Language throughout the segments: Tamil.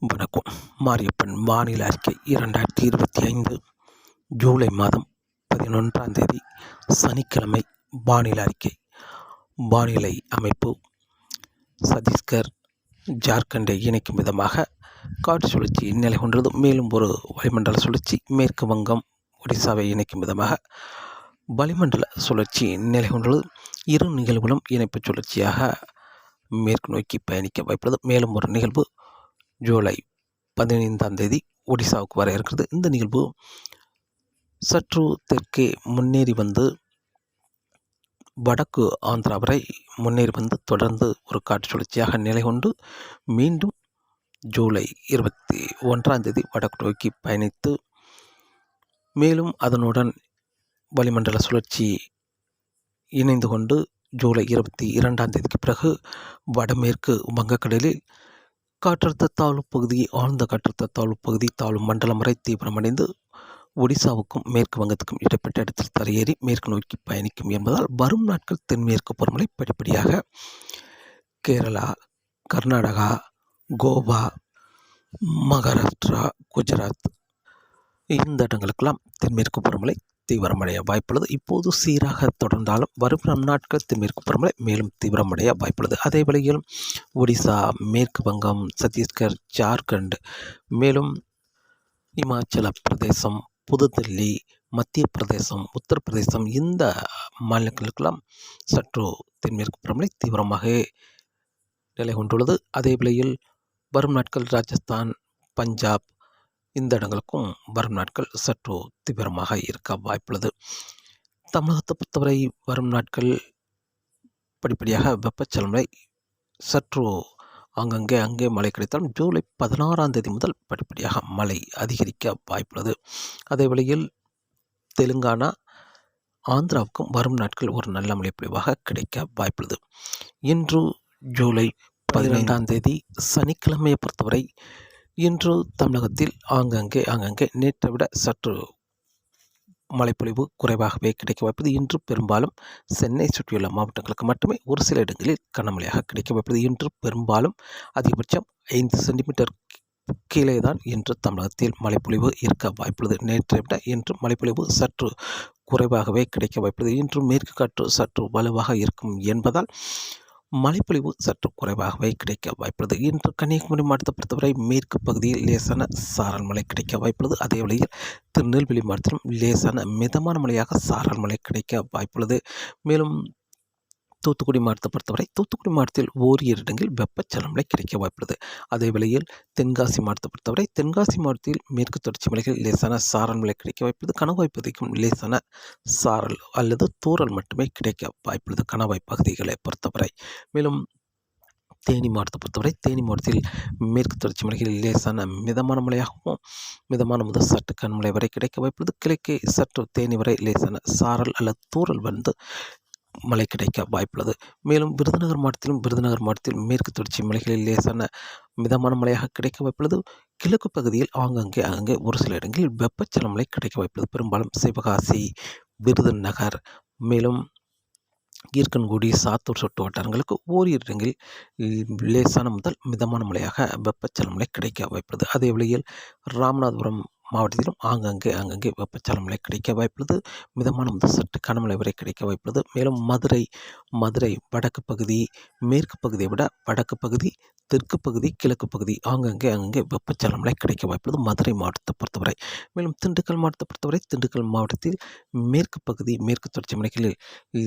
வணக்கம். மாரியப்பன் வானிலை அறிக்கை இரண்டாயிரத்தி இருபத்தி ஐந்து ஜூலை மாதம் பதினொன்றாம் தேதி சனிக்கிழமை வானிலை அறிக்கை. வானிலை அமைப்பு. சத்தீஸ்கர் ஜார்க்கண்டை இணைக்கும் விதமாக காற்று சுழற்சி நிலை கொண்டது மேலும் ஒரு வளிமண்டல சுழற்சி மேற்கு வங்கம் ஒடிசாவை இணைக்கும் விதமாக வளிமண்டல சுழற்சி நிலை கொண்டுள்ளது. இரு நிகழ்வுகளும் இணைப்பு சுழற்சியாக மேற்கு நோக்கி பயணிக்க வாய்ப்புள்ளது. மேலும் ஒரு நிகழ்வு ஜூலை பதினைந்தாம் தேதி ஒடிசாவுக்கு வர இருக்கிறது. இந்த நிகழ்வு சற்று தெற்கே முன்னேறி வந்து வடக்கு ஆந்திரா வரை முன்னேறி வந்து தொடர்ந்து ஒரு காற்று சுழற்சியாக நிலை கொண்டு மீண்டும் ஜூலை இருபத்தி ஒன்றாம் தேதி வடக்கு நோக்கி பயணித்து மேலும் அதனுடன் வளிமண்டல சுழற்சி இணைந்து கொண்டு ஜூலை இருபத்தி இரண்டாம் தேதிக்கு பிறகு வடமேற்கு வங்கக்கடலில் காற்றழுத்த தாழ்வு பகுதி ஆழ்ந்த காற்றழுத்த தாழ்வு பகுதி தாழ்வு மண்டலம் வரை தீவிரமடைந்து ஒடிசாவுக்கும் மேற்கு வங்கத்துக்கும் இடப்பட்ட இடத்தில் தரையேறி மேற்கு நோக்கி பயணிக்கும் என்பதால் வரும் நாட்கள் தென்மேற்கு பருவமழை படிப்படியாக கேரளா கர்நாடகா கோவா மகாராஷ்டிரா குஜராத் இந்த இடங்களுக்கெல்லாம் தென்மேற்கு பருவமழை தீவிரமடைய வாய்ப்புள்ளது. இப்போது சீராக தொடர்ந்தாலும் வரும் நம் நாட்கள் தென்மேற்கு பருவமழை மேலும் தீவிரமடைய வாய்ப்புள்ளது. அதே வேளையில் ஒடிசா மேற்கு வங்கம் சத்தீஸ்கர் ஜார்க்கண்ட் மேலும் இமாச்சல பிரதேசம் புதுதில்லி மத்திய பிரதேசம் உத்தரப்பிரதேசம் இந்த மாநிலங்களுக்கெல்லாம் சற்று தென்மேற்கு பருவமழை தீவிரமாக நிலை கொண்டுள்ளது. அதே வேளையில் வரும் நாட்கள் ராஜஸ்தான் பஞ்சாப் இந்த இடங்களுக்கும் வரும் நாட்கள் சற்று தீவிரமாக இருக்க வாய்ப்புள்ளது. தமிழகத்தை பொறுத்தவரை வரும் நாட்கள் படிப்படியாக வெப்பச்சலனை சற்று அங்கங்கே அங்கே மழை கிடைத்தாலும் ஜூலை பதினாறாம் தேதி முதல் படிப்படியாக மழை அதிகரிக்க வாய்ப்புள்ளது. அதே வேளையில் தெலுங்கானா ஆந்திராவுக்கும் வரும் நாட்கள் ஒரு நல்ல மழை பொழிவாக கிடைக்க வாய்ப்புள்ளது. இன்று ஜூலை பதினைந்தாம் தேதி சனிக்கிழமையை பொறுத்தவரை இன்று தமிழகத்தில் ஆங்காங்கே ஆங்காங்கே நேற்றை விட சற்று மழைப்பொழிவு குறைவாகவே கிடைக்க வாய்ப்பது. இன்று பெரும்பாலும் சென்னை சுற்றியுள்ள மாவட்டங்களுக்கு மட்டுமே ஒரு சில இடங்களில் கனமழையாக கிடைக்க வாய்ப்பது. இன்று பெரும்பாலும் அதிகபட்சம் ஐந்து சென்டிமீட்டர் கீழே தான் இன்று தமிழகத்தில் மழைப்பொழிவு இருக்க வாய்ப்புள்ளது நேற்றை விட இன்று மழைப்பொழிவு சற்று குறைவாகவே கிடைக்க வாய்ப்புள்ளது இன்று மேற்கு காற்று சற்று வலுவாக இருக்கும் என்பதால் மழைப்பொழிவு சற்று குறைவாகவே கிடைக்க வாய்ப்புள்ளது. இன்று கன்னியாகுமரி மாவட்டத்தை பொறுத்தவரை மேற்கு பகுதியில் லேசான சாரல் மழை கிடைக்க வாய்ப்புள்ளது. அதே வழியில் திருநெல்வேலி மாவட்டத்திலும் லேசான மிதமான மழையாக சாரல் மழை கிடைக்க வாய்ப்புள்ளது. மேலும் தூத்துக்குடி மாவட்டத்தை பொறுத்தவரை தூத்துக்குடி மாவட்டத்தில் ஓரிரு இடங்களில் வெப்பச்சலமலை கிடைக்க வாய்ப்புள்ளது. அதே வேளையில் தென்காசி மாவட்டத்தை பொறுத்தவரை தென்காசி மாவட்டத்தில் மேற்கு தொடர்ச்சி மலைகள் லேசான சாரல் மழை கிடைக்க வாய்ப்புள்ளது. கணவாய் பகுதிக்கும் லேசான சாரல் அல்லது தூரல் மட்டுமே கிடைக்க வாய்ப்புள்ளது. கணவாய் பகுதிகளை பொறுத்தவரை. மேலும் தேனி மாவட்டத்தை பொறுத்தவரை தேனி மாவட்டத்தில் மேற்கு தொடர்ச்சி மலைகளில் லேசான மிதமான மழையாகவும் மிதமான முதல் சற்று கண்மலை வரை கிடைக்க வாய்ப்புள்ளது. கிழக்கே சற்று தேனி வரை லேசான சாரல் அல்லது தூரல் வந்து மழை கிடைக்க வாய்ப்புள்ளது. மேலும் விருதுநகர் மாவட்டத்திலும் விருதுநகர் மாவட்டத்தில் மேற்கு தொடர்ச்சி மலைகளில் லேசான மிதமான மழையாக கிடைக்க வாய்ப்புள்ளது. கிழக்கு பகுதியில் ஆங்காங்கே அங்கே ஒரு சில இடங்களில் வெப்பச்சல மழை கிடைக்க வாய்ப்புள்ளது. பெரும்பாலும் சிவகாசி விருதுநகர் மேலும் ஈர்க்கன்குடி சாத்தூர் சுட்டு வட்டாரங்களுக்கு ஓரிரு இடங்களில் லேசான முதல் மிதமான மழையாக வெப்பச்சல மழை கிடைக்க வாய்ப்புள்ளது. அதே வழியில் ராமநாதபுரம் மாவட்டத்திலும் ஆங்காங்கே அங்கங்கே வெப்பச்சலம் மழை கிடைக்க வாய்ப்புள்ளது. மிதமான முதல் சற்று கனமழை வரை கிடைக்க வாய்ப்புள்ளது. மேலும் மதுரை மதுரை வடக்கு பகுதி மேற்கு பகுதியை விட வடக்கு பகுதி தெற்கு பகுதி கிழக்கு பகுதி ஆங்காங்கே அங்கங்கே வெப்பச்சலம் மழை கிடைக்க வாய்ப்புள்ளது மதுரை மாவட்டத்தை பொறுத்தவரை. மேலும் திண்டுக்கல் மாவட்டத்தை பொறுத்தவரை திண்டுக்கல் மாவட்டத்தில் மேற்கு பகுதி மேற்கு தொடர்ச்சி மலைகளில்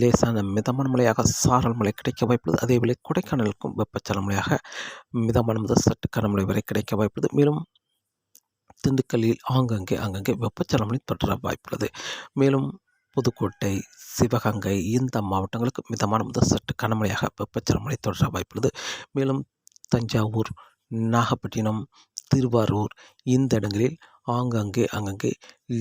லேசான மிதமான மழையாக சாரல் மழை கிடைக்க வாய்ப்புள்ளது. அதேவேளை கொடைக்கானலுக்கும் வெப்பச்சலம் மழையாக மிதமான முதல் சற்று கனமழை வரை கிடைக்க வாய்ப்புள்ளது. மேலும் திண்டுக்கல்லில் ஆங்கங்கே அங்கங்கே வெப்பச்சலமலை தொடர வாய்ப்புள்ளது. மேலும் புதுக்கோட்டை சிவகங்கை இந்த மாவட்டங்களுக்கு மிதமான முதல் சற்று கனமழையாக வெப்பச்சலமலை தொடர வாய்ப்புள்ளது. மேலும் தஞ்சாவூர் நாகப்பட்டினம் திருவாரூர் இந்த இடங்களில் ஆங்காங்கே அங்கங்கே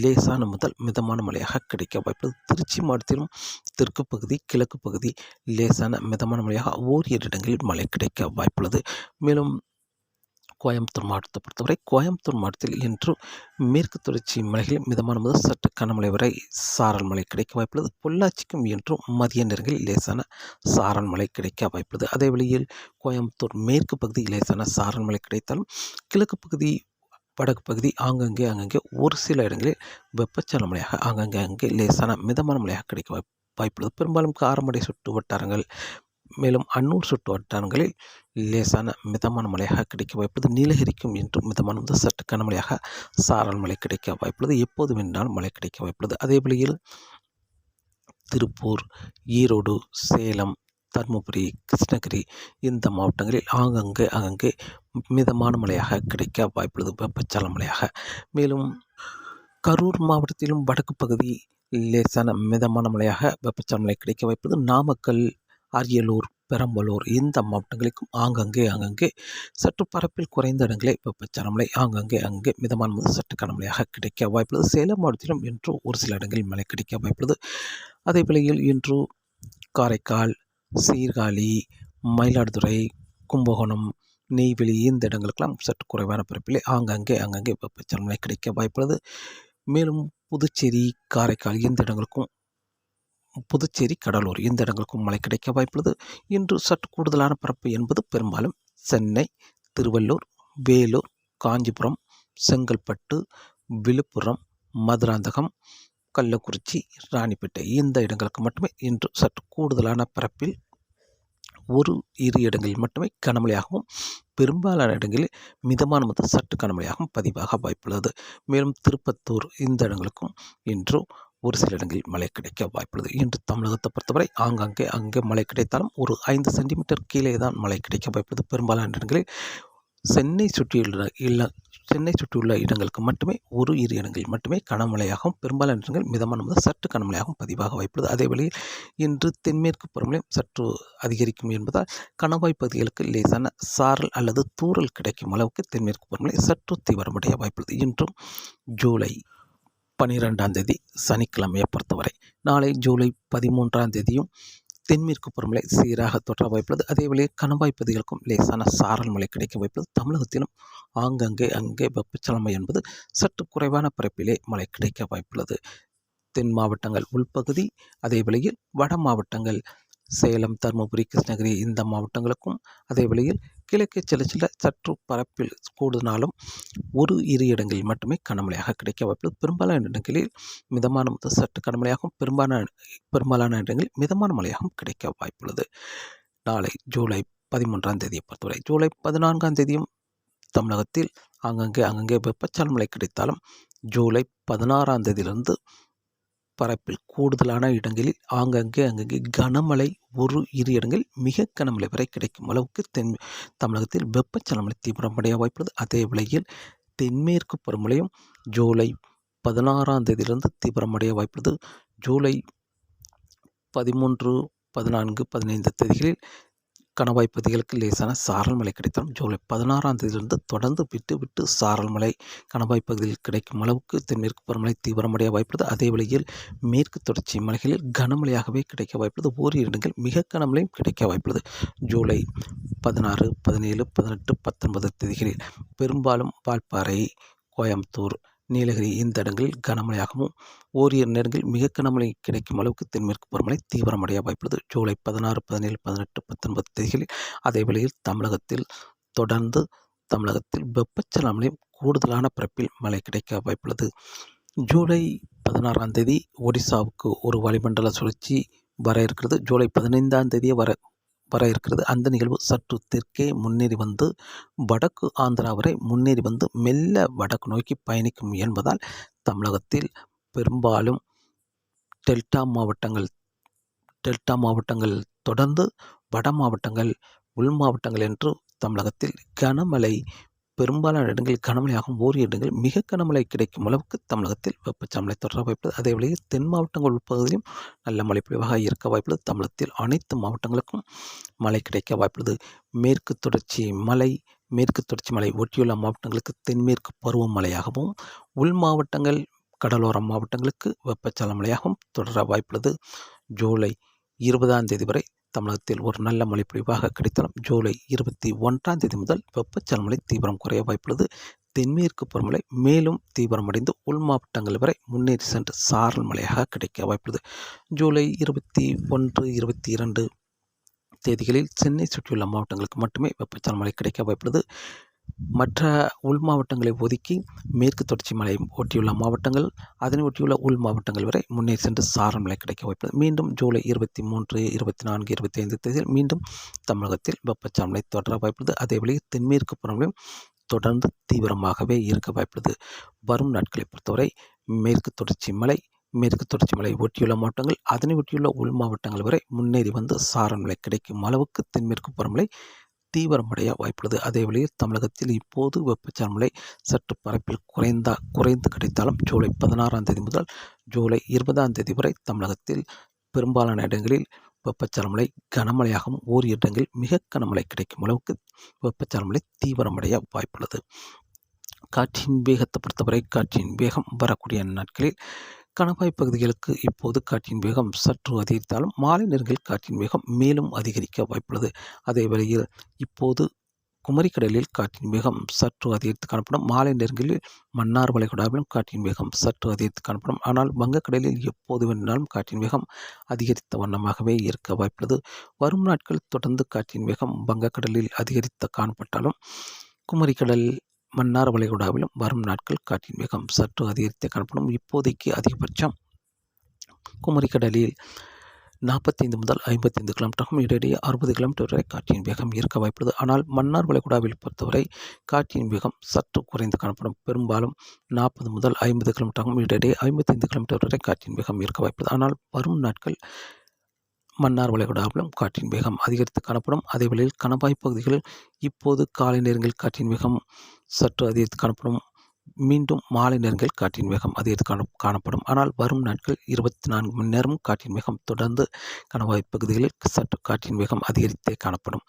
லேசான முதல் மிதமான மழையாக கிடைக்க வாய்ப்புள்ளது. திருச்சி மாவட்டத்திலும் தெற்கு பகுதி கிழக்கு பகுதி லேசான மிதமான மழையாக ஓரிரு இடங்களில் மழை கிடைக்க வாய்ப்புள்ளது. மேலும் கோயம்புத்தூர் மாவட்டத்தை பொறுத்தவரை கோயம்புத்தூர் மாவட்டத்தில் இன்று மேற்கு தொடர்ச்சி மலைகளில் மிதமான முதல் சற்று கனமழை வரை சாரல் மழை கிடைக்க வாய்ப்புள்ளது. பொள்ளாச்சிக்கும் இன்றும் மதிய நேரங்களில் லேசான சாரல் மழை கிடைக்க வாய்ப்புள்ளது. அதே வழியில் கோயம்புத்தூர் மேற்கு பகுதி லேசான சாரல் மழை கிடைத்தாலும் கிழக்கு பகுதி வடக்கு பகுதி ஆங்கங்கே அங்கங்கே ஒரு சில இடங்களில் வெப்பச்சல மழையாக ஆங்கங்கே அங்கே லேசான மிதமான மழையாக கிடைக்க வாய்ப்பு வாய்ப்புள்ளது. பெரும்பாலும் காரமடை சுற்று வட்டாரங்கள் மேலும் அன்னூர் சுற்று வட்டாரங்களில் லேசான மிதமான மழையாக கிடைக்க வாய்ப்புள்ளது. நீலகிரிக்கும் இன்று மிதமான வந்து சற்று கனமழையாக சாரல் மழை கிடைக்க வாய்ப்புள்ளது. எப்போது வேண்டாலும் மழை கிடைக்க வாய்ப்புள்ளது. அதே வழியில் திருப்பூர் ஈரோடு சேலம் தருமபுரி கிருஷ்ணகிரி இந்த மாவட்டங்களில் ஆங்கங்கே அங்கங்கே மிதமான மழையாக கிடைக்க வாய்ப்புள்ளது. வெப்பச்சல மழையாக. மேலும் கரூர் மாவட்டத்திலும் வடக்கு பகுதி லேசான மிதமான மழையாக வெப்பச்சல மழை கிடைக்க வாய்ப்புள்ளது. நாமக்கல் அரியலூர் பெரம்பலூர் இந்த மாவட்டங்களுக்கும் ஆங்கங்கே அங்கங்கே சற்று பரப்பில் குறைந்த இடங்களே வெப்பச்சரமலை ஆங்கங்கே அங்கே மிதமான முதல் சற்று கனமழையாக கிடைக்க வாய்ப்புள்ளது. சேலம் மாவட்டத்திலும் இன்று ஒரு சில இடங்களில் மழை கிடைக்க வாய்ப்புள்ளது. அதே வேளையில் இன்று காரைக்கால் சீர்காழி மயிலாடுதுறை கும்பகோணம் நெய்வேலி இந்த இடங்களுக்கெல்லாம் சற்று குறைவான பரப்பிலே ஆங்கங்கே அங்கங்கே வெப்பச்சலன கிடைக்க வாய்ப்புள்ளது. மேலும் புதுச்சேரி காரைக்கால் இந்த இடங்களுக்கும் புதுச்சேரி கடலூர் இந்த இடங்களுக்கும் மழை கிடைக்க வாய்ப்புள்ளது. இன்று சற்று கூடுதலான பரப்பு என்பது பெரும்பாலும் சென்னை திருவள்ளூர் வேலூர் காஞ்சிபுரம் செங்கல்பட்டு விழுப்புரம் மதுராந்தகம் கள்ளக்குறிச்சி ராணிப்பேட்டை இந்த இடங்களுக்கு மட்டுமே இன்று சற்று கூடுதலான பரப்பில் ஒரு இரு இடங்களில் மட்டுமே கனமழையாகவும் பெரும்பாலான இடங்களில் மிதமான முதல் சற்று கனமழையாகவும் பதிவாக வாய்ப்புள்ளது. மேலும் திருப்பத்தூர் இந்த இடங்களுக்கும் இன்று ஒரு சில இடங்களில் மழை கிடைக்க வாய்ப்புள்ளது. இன்று தமிழகத்தை பொறுத்தவரை ஆங்காங்கே அங்கே மழை கிடைத்தாலும் ஒரு ஐந்து சென்டிமீட்டர் கீழே தான் மழை கிடைக்க வாய்ப்புள்ளது. பெரும்பாலான இடங்களில் சென்னை சுற்றியுள்ள இல்ல சென்னை சுற்றியுள்ள இடங்களுக்கு மட்டுமே ஒரு இரு இடங்களில் மட்டுமே கனமழையாகவும் பெரும்பாலான இடங்கள் மிதமான முதல் சற்று கனமழையாகவும் பதிவாக வாய்ப்புள்ளது. அதே வழியில் இன்று தென்மேற்கு பருவமழையும் சற்று அதிகரிக்கும் என்பதால் கணவாய் பகுதிகளுக்கு லேசான சாரல் அல்லது தூறல் கிடைக்கும் அளவுக்கு தென்மேற்கு பருவமழை சற்று தீவிரமடைய வாய்ப்புள்ளது. இன்றும் ஜூலை பன்னிரெண்டாம் தேதி சனிக்கிழமையை பொறுத்தவரை. நாளை ஜூலை பதிமூன்றாம் தேதியும் தென்மேற்கு பருவமழை சீராக தொற்ற வாய்ப்புள்ளது. அதே வேளையில் கணவாய் பகுதிகளுக்கும் லேசான சாரல் மழை கிடைக்க வாய்ப்புள்ளது தமிழகத்திலும் ஆங்கங்கே அங்கே வெப்பச்சலமை என்பது சற்று குறைவான பரப்பிலே மழை கிடைக்க வாய்ப்புள்ளது. தென் மாவட்டங்கள் உள்பகுதி அதே வேளையில் வட மாவட்டங்கள் சேலம் தருமபுரி கிருஷ்ணகிரி இந்த மாவட்டங்களுக்கும் அதே வேளையில் கிழக்கு சில சில சற்று பரப்பில் கூடுதலாலும் ஒரு இரு இடங்களில் மட்டுமே கனமழையாக கிடைக்க வாய்ப்புள்ளது. பெரும்பாலான இடங்களில் மிதமான முதல் சற்று கனமழையாகவும் பெரும்பாலான பெரும்பாலான இடங்களில் மிதமான மழையாகவும் கிடைக்க வாய்ப்புள்ளது. நாளை ஜூலை பதிமூன்றாம் தேதியை பொறுத்தவரை ஜூலை பதினான்காம் தேதியும் தமிழகத்தில் அங்கங்கே அங்கங்கே வெப்பச்சலன மழை கிடைத்தாலும் ஜூலை பதினாறாம் தேதியிலிருந்து பரப்பில் கூடுதலான இடங்களில் ஆங்கங்கே அங்கங்கே கனமழை ஒரு இரு இடங்களில் மிக கனமழை வரை கிடைக்கும் அளவுக்கு தென் தமிழகத்தில் வெப்பச்சலனமழை தீவிரமடைய வாய்ப்புள்ளது. அதே வேளையில் தென்மேற்கு பருவமழையும் ஜூலை பதினாறாம் தேதியிலிருந்து தீவிரமடைய வாய்ப்புள்ளது. ஜூலை பதிமூன்று பதினான்கு பதினைந்து தேதிகளில் கணவாய் பகுதிகளுக்கு லேசான சாரல் மழை கிடைத்தாலும் ஜூலை பதினாறாம் தேதியிலிருந்து தொடர்ந்து விட்டு விட்டு சாரல் மழை கணவாய் பகுதியில் கிடைக்கும் அளவுக்கு தென்மேற்கு பருவமழை தீவிரமடைய வாய்ப்புள்ளது. அதே வழியில் மேற்கு தொடர்ச்சி மலைகளில் கனமழையாகவே கிடைக்க வாய்ப்புள்ளது. ஓரிரு இடங்கள் மிக கனமழையும் கிடைக்க வாய்ப்புள்ளது. ஜூலை பதினாறு பதினேழு பதினெட்டு பத்தொன்பது தேதிகளில் பெரும்பாலும் வால்பாறை கோயம்புத்தூர் நீலகிரி இந்த இடங்களில் கனமழையாகவும் ஓரிரு நேரங்களில் மிக கனமழை கிடைக்கும் அளவுக்கு தென்மேற்கு பருவமழை தீவிரமடைய வாய்ப்புள்ளது. ஜூலை பதினாறு பதினேழு பதினெட்டு பத்தொன்பது தேதிகளில் அதே வேளையில் தமிழகத்தில் தொடர்ந்து தமிழகத்தில் வெப்பச்சலமலையும் கூடுதலான பரப்பில் மழை கிடைக்க வாய்ப்புள்ளது. ஜூலை பதினாறாம் தேதி ஒடிசாவுக்கு ஒரு வளிமண்டல சுழற்சி வர இருக்கிறது. ஜூலை பதினைந்தாம் தேதியே வர வர இருக்கிறது. அந்த நிகழ்வு சற்று தெற்கே முன்னேறி வந்து வடக்கு ஆந்திரா வரை முன்னேறி வந்து மெல்ல வடக்கு நோக்கி பயணிக்கும் என்பதால் தமிழகத்தில் பெரும்பாலும் டெல்டா மாவட்டங்கள் டெல்டா மாவட்டங்கள் தொடர்ந்து வட மாவட்டங்கள் உள் மாவட்டங்கள் என்று தமிழகத்தில் கனமழை பெரும்பாலான இடங்களில் கனமழையாகும் ஓரிரு இடங்களில் மிக கனமழை கிடைக்கும் அளவுக்கு தமிழகத்தில் வெப்பச்சமலை தொடர வாய்ப்புள்ளது. அதே வேளையில் தென் மாவட்டங்கள் உட்பகுதியிலும் நல்ல மழை பொழிவாக இருக்க வாய்ப்புள்ளது. தமிழகத்தில் அனைத்து மாவட்டங்களுக்கும் மழை கிடைக்க வாய்ப்புள்ளது. மேற்கு தொடர்ச்சி மலை மேற்கு தொடர்ச்சி மலை ஒட்டியுள்ள மாவட்டங்களுக்கு தென்மேற்கு பருவமழையாகவும் உள் மாவட்டங்கள் கடலோர மாவட்டங்களுக்கு வெப்பச்சல மழையாகவும் தொடர வாய்ப்புள்ளது. ஜூலை இருபதாம் தேதி வரை தமிழகத்தில் ஒரு நல்ல மழை பொழிவாக கிடைத்தாலும் ஜூலை இருபத்தி ஒன்றாம் தேதி முதல் வெப்பச்சலமலை தீவிரம் குறைய வாய்ப்புள்ளது. தென்மேற்கு பருவமழை மேலும் தீவிரமடைந்து உள் மாவட்டங்கள் வரை முன்னேறி சென்று சாரல் மழையாக கிடைக்க வாய்ப்புள்ளது. ஜூலை இருபத்தி ஒன்று இருபத்தி இரண்டு தேதிகளில் சென்னை சுற்றியுள்ள மாவட்டங்களுக்கு மட்டுமே வெப்பச்சலமலை கிடைக்க வாய்ப்புள்ளது. மற்ற உள் மாவட்டங்களை ஒதுக்கி மேற்கு தொடர்ச்சி மலை ஒட்டியுள்ள மாவட்டங்கள் அதனை ஒட்டியுள்ள உள் மாவட்டங்கள் வரை முன்னேறி சென்று சாரல் மழை கிடைக்க வாய்ப்பு மீண்டும் ஜூலை இருபத்தி மூன்று இருபத்தி நான்கு இருபத்தி ஐந்து தேதியில் மீண்டும் தமிழகத்தில் வெப்பச்சாமலை தொடர வாய்ப்புள்ளது. அதே வழியில் தென்மேற்கு புறங்களையும் தொடர்ந்து தீவிரமாகவே இருக்க வாய்ப்புள்ளது. வரும் நாட்களை பொறுத்தவரை மேற்கு தொடர்ச்சி மலை மேற்கு தொடர்ச்சி மலை ஒட்டியுள்ள மாவட்டங்கள் அதனை ஒட்டியுள்ள உள் மாவட்டங்கள் வரை முன்னேறி வந்து சாரல் மழை கிடைக்கும் அளவுக்கு தென்மேற்கு புறமலை தீவிரமடைய வாய்ப்புள்ளது. அதே வழியில் தமிழகத்தில் இப்போது வெப்பச்சலமலை சற்று பரப்பில் குறைந்தா குறைந்து கிடைத்தாலும் ஜூலை பதினாறாம் தேதி முதல் ஜூலை இருபதாம் தேதி வரை தமிழகத்தில் பெரும்பாலான இடங்களில் வெப்பச்சலமலை கனமழையாகவும் ஓர் இடங்களில் மிக கனமழை கிடைக்கும் அளவுக்கு வெப்பச்சலமலை தீவிரமடைய வாய்ப்புள்ளது. காற்றின் வேகத்தை பொறுத்தவரை காற்றின் வேகம் வரக்கூடிய நாட்களில் கணவாய் பகுதிகளுக்கு இப்போது காற்றின் வேகம் சற்று அதிகரித்தாலும் மாலை நேரங்களில் காற்றின் வேகம் மேலும் அதிகரிக்க வாய்ப்புள்ளது. அதே வேளையில் இப்போது குமரிக்கடலில் காற்றின் வேகம் சற்று அதிகரித்து காணப்படும். மாலை நேரங்களில் மன்னார் வளைகுடாவிலும் காற்றின் வேகம் சற்று அதிகரித்து காணப்படும். ஆனால் வங்கக்கடலில் எப்போது வேண்டினாலும் காற்றின் வேகம் அதிகரித்த வண்ணமாகவே இருக்க வாய்ப்புள்ளது. வரும் நாட்கள் தொடர்ந்து காற்றின் வேகம் வங்கக்கடலில் அதிகரித்த காணப்பட்டாலும் குமரிக்கடல் மன்னார் வளைகுடாவிலும் வரும் நாட்கள் காற்றின் வேகம் சற்று அதிகரித்தே காணப்படும். இப்போதைக்கு அதிகபட்சம் குமரிக்கடலில் நாற்பத்தைந்து முதல் ஐம்பத்தைந்து கிலோமீட்டரும் இடையிடையே அறுபது கிலோமீட்டர் வரை காற்றின் வேகம் இருக்க வாய்ப்புள்ளது. ஆனால் மன்னார் வளைகுடாவில் பொறுத்தவரை காற்றின் வேகம் சற்று குறைந்து காணப்படும். பெரும்பாலும் நாற்பது முதல் ஐம்பது கிலோமீட்டரும் இடையிடையே ஐம்பத்தைந்து கிலோமீட்டர் வரை காற்றின் வேகம் இருக்க வாய்ப்புள்ளது. ஆனால் வரும் நாட்கள் மன்னார் வளைகுடாவிலும் காற்றின் வேகம் அதிகரித்து காணப்படும். அதே வேளையில் கணவாய் பகுதிகளில் இப்போது காலை நேரங்களில் காற்றின் வேகம் சற்று அதிகரித்து காணப்படும். மீண்டும் மாலை நேரங்களில் காற்றின் வேகம் அதிகரித்து காண காணப்படும். ஆனால் வரும் நாட்கள் இருபத்தி நான்கு மணி நேரமும் காற்றின் வேகம் தொடர்ந்து கணவாய் பகுதிகளில் சற்று காற்றின் வேகம் அதிகரித்தே காணப்படும்.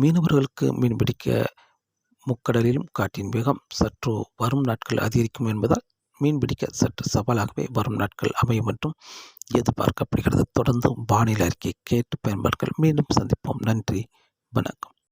மீனவர்களுக்கு மீன்பிடிக்க முக்கடலிலும் காற்றின் வேகம் சற்று வரும் நாட்கள் அதிகரிக்கும் என்பதால் மீன்பிடிக்க சற்று சவாலாகவே வரும் நாட்கள் அமையும் என்றும் எதிர்பார்க்கப்படுகிறது. தொடர்ந்து வானிலை அறிக்கை கேட்டு பயன்பாடுகள் மீண்டும் சந்திப்போம். நன்றி. வணக்கம்.